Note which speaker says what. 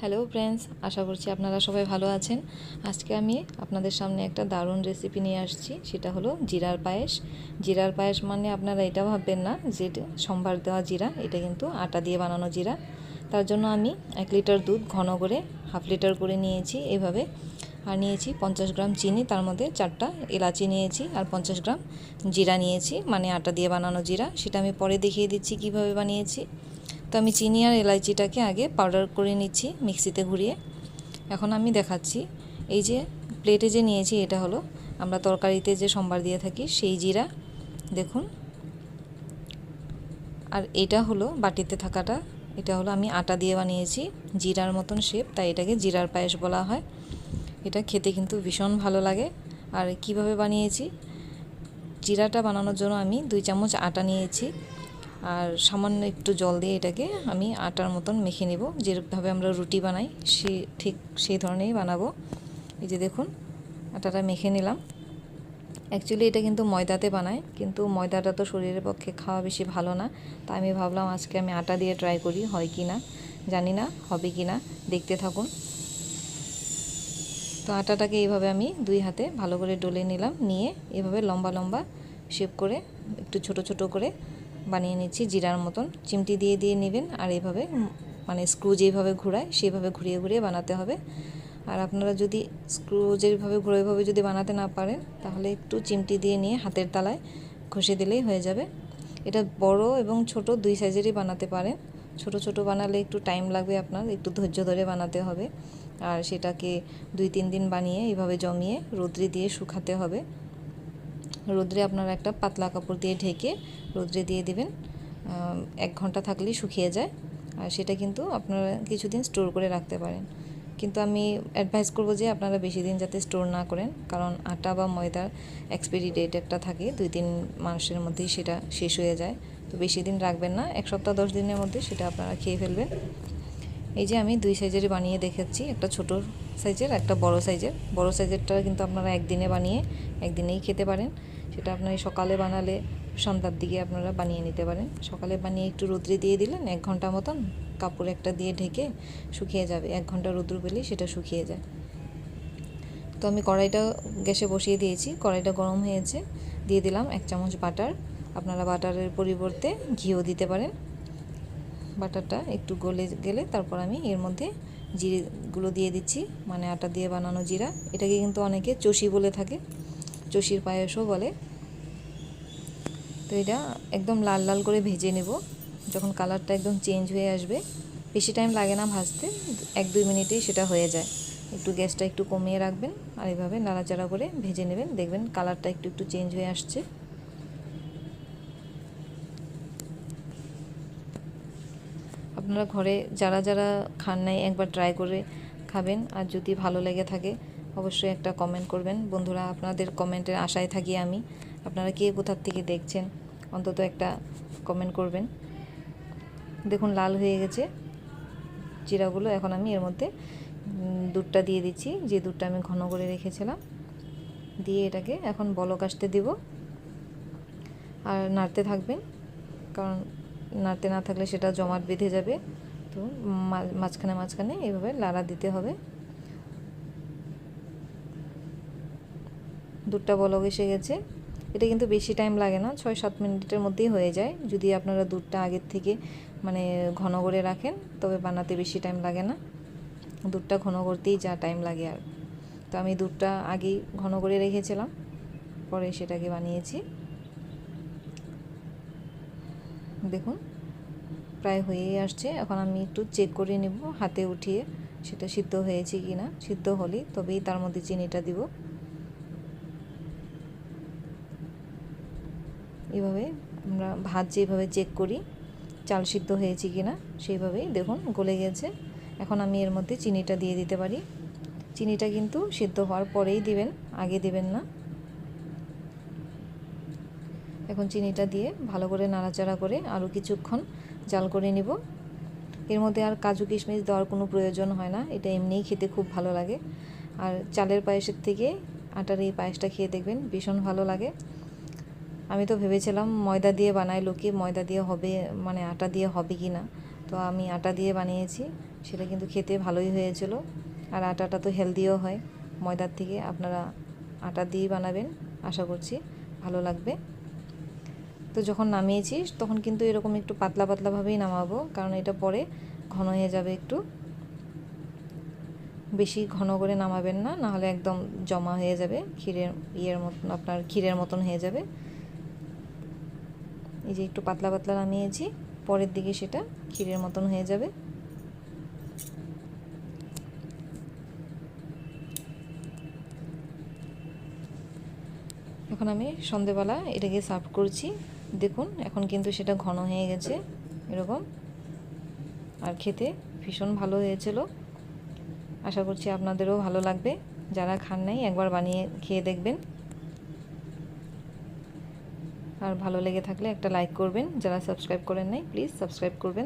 Speaker 1: Hello friends আশা করছি আপনারা সবাই ভালো আছেন। আজকে আমি আপনাদের সামনে একটা দারুণ রেসিপি নিয়ে আসছি। সেটা হলো জিরার পায়েস। জিরার পায়েস মানে আপনারা এটা ভাববেন না যে এটা সম্বার দেওয়া জিরা, এটা কিন্তু আটা দিয়ে বানানো জিরা। তার জন্য আমি এক লিটার দুধ ঘন করে, হাফ লিটার করে নিয়েছি এভাবে। আর নিয়েছি পঞ্চাশ গ্রাম চিনি, তার মধ্যে চারটা এলাচি নিয়েছি আর পঞ্চাশ গ্রাম জিরা নিয়েছি মানে আটা দিয়ে বানানো জিরা। সেটা আমি পরে দেখিয়ে দিচ্ছি কীভাবে বানিয়েছি। তো আমি চিনি আর এলাচিটাকে আগে পাউডার করে নিচ্ছি মিক্সিতে ঘুরিয়ে। এখন আমি দেখাচ্ছি, এই যে প্লেটে যে নিয়েছি এটা হলো, আমরা তরকারিতে যে সম্বার দিয়ে থাকি সেই জিরা, দেখুন। আর এটা হলো বাটিতে থাকাটা, এটা হলো আমি আটা দিয়ে বানিয়েছি, জিরার মতন শেপ তাই এটাকে জিরার পায়েস বলা হয়। এটা খেতে কিন্তু ভীষণ ভালো লাগে। আর কীভাবে বানিয়েছি, জিরাটা বানানোর জন্য আমি দুই চামচ আটা নিয়েছি। আর সামান্য একটু জল দিয়ে এটাকে আমি আটার মতন মেখে নেব। যেভাবে আমরা রুটি বানাই, সে ঠিক সেই ধরনেরই বানাবো। এই যে দেখুন, আটাটা মেখে নিলাম। অ্যাকচুয়ালি এটা কিন্তু ময়দাতে বানায় কিন্তু ময়দাটা তো শরীরের পক্ষে খাওয়া বেশি ভালো না। তাই আমি ভাবলাম আজকে আমি আটা দিয়ে ট্রাই করি, হয় কি না? জানি না, হবে কি না? দেখতে থাকুন। তো আটাটাকে এইভাবে আমি দুই হাতে ভালো করে ডলে নিলাম, নিয়ে এভাবে লম্বা লম্বা শেপ করে, একটু ছোট ছোট করে বানিয়ে নিচ্ছি, জিরার মতন। চিমটি দিয়ে দিয়ে নেবেন আর এইভাবে মানে স্ক্রু যেভাবে ঘোরায় সেভাবে ঘুরিয়ে ঘুরিয়ে বানাতে হবে। আর আপনারা যদি স্ক্রু যেভাবে ঘুরেভাবে যদি বানাতে না পারেন, তাহলে একটু চিমটি দিয়ে নিয়ে হাতের তালায় ঘষে দিলেই হয়ে যাবে। এটা বড় এবং ছোট, দুই সাইজেরই বানাতে পারেন। ছোট ছোট বানালে একটু টাইম লাগবে আপনার, একটু ধৈর্য ধরে বানাতে হবে। আর সেটাকে দুই, তিন দিন বানিয়ে এইভাবে জমিয়ে রোদ্রে দিয়ে শুকাতে হবে। রোদ্রে আপনারা একটা পাতলা কাপড় দিয়ে ঢেকে রোদ্রে দিয়ে দিবেন। এক ঘণ্টা থাকলেই শুকিয়ে যায়। আর সেটা কিন্তু আপনারা কিছুদিন স্টোর করে রাখতে পারেন। কিন্তু আমি অ্যাডভাইস করব যে আপনারা বেশি দিন যাতে স্টোর না করেন, কারণ আটা বা ময়দার এক্সপায়ারি ডেট একটা থাকে, দুই তিন মাসের মধ্যেই সেটা শেষ হয়ে যায়। তো বেশি দিন রাখবেন না, এক সপ্তাহ, দশ দিনের মধ্যে সেটা আপনারা খেয়ে ফেলবেন। এই যে আমি দুই সাইজেরই বানিয়ে দেখাচ্ছি, একটা ছোট সাইজের একটা বড় সাইজের বড় সাইজেরটা কিন্তু আপনারা একদিনে বানিয়ে একদিনেই খেতে পারেন। সেটা আপনার এই সকালে বানালে সন্ধ্যার দিকে আপনারা বানিয়ে নিতে পারেন। সকালে বানিয়ে একটু রোদ্রে দিয়ে দিলেন, এক ঘণ্টা মতন কাপড় একটা দিয়ে ঢেকে শুকিয়ে যাবে। এক ঘণ্টা রোদ্র পেলেই সেটা শুকিয়ে যায়। তো আমি কড়াইটা গ্যাসে বসিয়ে দিয়েছি। কড়াইটা গরম হয়েছে, দিয়ে দিলাম এক চামচ বাটার। আপনারা বাটারের পরিবর্তে ঘিও দিতে পারেন। বাটারটা একটু গলে গেলে তারপর আমি এর মধ্যে জিরেগুলো দিয়ে দিচ্ছি মানে আটা দিয়ে বানানো জিরা। এটাকে কিন্তু অনেকে চষি বলে থাকে। চষির পায়েসও বলে। তো এটা একদম লাল লাল করে ভেজে নেব। যখন কালারটা একদম চেঞ্জ হয়ে আসবে, বেশি টাইম লাগে না ভাজতে, এক দুই মিনিটেই সেটা হয়ে যায়। একটু গ্যাসটা একটু কমিয়ে রাখবেন আর এইভাবে নাড়াচাড়া করে ভেজে নেবেন। দেখবেন কালারটা একটু একটু চেঞ্জ হয়ে আসছে। আপনারা ঘরে যারা যারা খান নাই একবার ট্রাই করে খাবেন। আর যদি ভালো লেগে থাকে অবশ্যই একটা কমেন্ট করবেন। বন্ধুরা, আপনাদের কমেন্টের আশায় থাকি আমি। আপনারা কে কোথার থেকে দেখছেন, অন্তত একটা কমেন্ট করবেন। দেখুন, লাল হয়ে গেছে। জিরাগুলো এখন আমি এর মধ্যে দুধটা দিয়ে দিচ্ছি। যে দুধটা আমি ঘন করে রেখেছিলাম, দিয়ে এটাকে এখন বলক আসতে দিব। আর নাড়তে থাকবেন, কারণ নাড়তে না থাকলে সেটা জমাট বেঁধে যাবে। তো মাঝখানে মাঝখানে এইভাবে লাড়া দিতে হবে। দুধটা বলক এসে গেছে। এটা কিন্তু বেশি টাইম লাগে না ছয় সাত মিনিটের মধ্যেই হয়ে যায়। যদি আপনারা দুধটা আগের থেকে মানে ঘন করে রাখেন, তবে বানাতে বেশি টাইম লাগে না। দুধটা ঘন করতেই যা টাইম লাগে আর। তো আমি দুধটা আগেই ঘন করে রেখেছিলাম, পরে সেটাকে বানিয়েছি। দেখুন, প্রায় হয়েই আসছে। এখন আমি একটু চেক করে নেব, হাতে উঠিয়ে সেটা সিদ্ধ হয়েছে কি না সিদ্ধ হলেই তবেই তার মধ্যে চিনিটা দিব। এভাবে আমরা ভাত যেভাবে চেক করি, চাল সিদ্ধ হয়েছে কি না সেইভাবেই দেখুন গলে গেছে। এখন আমি এর মধ্যে চিনিটা দিয়ে দিতে পারি। চিনিটা কিন্তু সিদ্ধ হওয়ার পরেই দিবেন, আগে দিবেন না। এখন চিনিটা দিয়ে ভালো করে নাড়াচাড়া করে আরও কিছুক্ষণ জাল করে নিব। এর মধ্যে আর কাজু কিশমিশ দেওয়ার কোনো প্রয়োজন হয় না, এটা এমনিই খেতে খুব ভালো লাগে। আর চালের পায়েসের থেকে আটার এই পায়েসটা খেয়ে দেখবেন ভীষণ ভালো লাগে। আমি তো ভেবেছিলাম ময়দা দিয়ে বানাই, লোকে ময়দা দিয়ে হবে মানে আটা দিয়ে হবে কি না। তো আমি আটা দিয়ে বানিয়েছি, সেটা কিন্তু খেতে ভালোই হয়েছিল। আর আটাটা তো হেলদিও হয়। ময়দার থেকে আপনারা আটা দিয়ে বানাবেন, আশা করছি ভালো লাগবে। তো যখন নামিয়েছি, তখন কিন্তু এরকম একটু পাতলা পাতলাভাবেই নামাবো, কারণ এটা পরে ঘন হয়ে যাবে একটু। বেশি ঘন করে নামাবেন না, নাহলে একদম জমা হয়ে যাবে, ক্ষীরের ইয়ের মতন আপনার ক্ষীরের মতন হয়ে যাবে। এই যে একটু পাতলা পাতলা নামিয়েছি, পরের দিকে সেটা ক্ষীরের মতন হয়ে যাবে। এখন আমি সন্ধেবেলা এটাকে সার্ভ করছি। দেখুন, এখন কিন্তু সেটা ঘন হয়ে গেছে, এরকম। আর খেতে ভীষণ ভালো হয়েছিল। আশা করছি আপনাদেরও ভালো লাগবে। যারা খান নাই, একবার বানিয়ে খেয়ে দেখবেন। আর ভালো লেগে থাকলে একটা লাইক করবেন। যারা সাবস্ক্রাইব করেন নাই প্লিজ সাবস্ক্রাইব করবেন।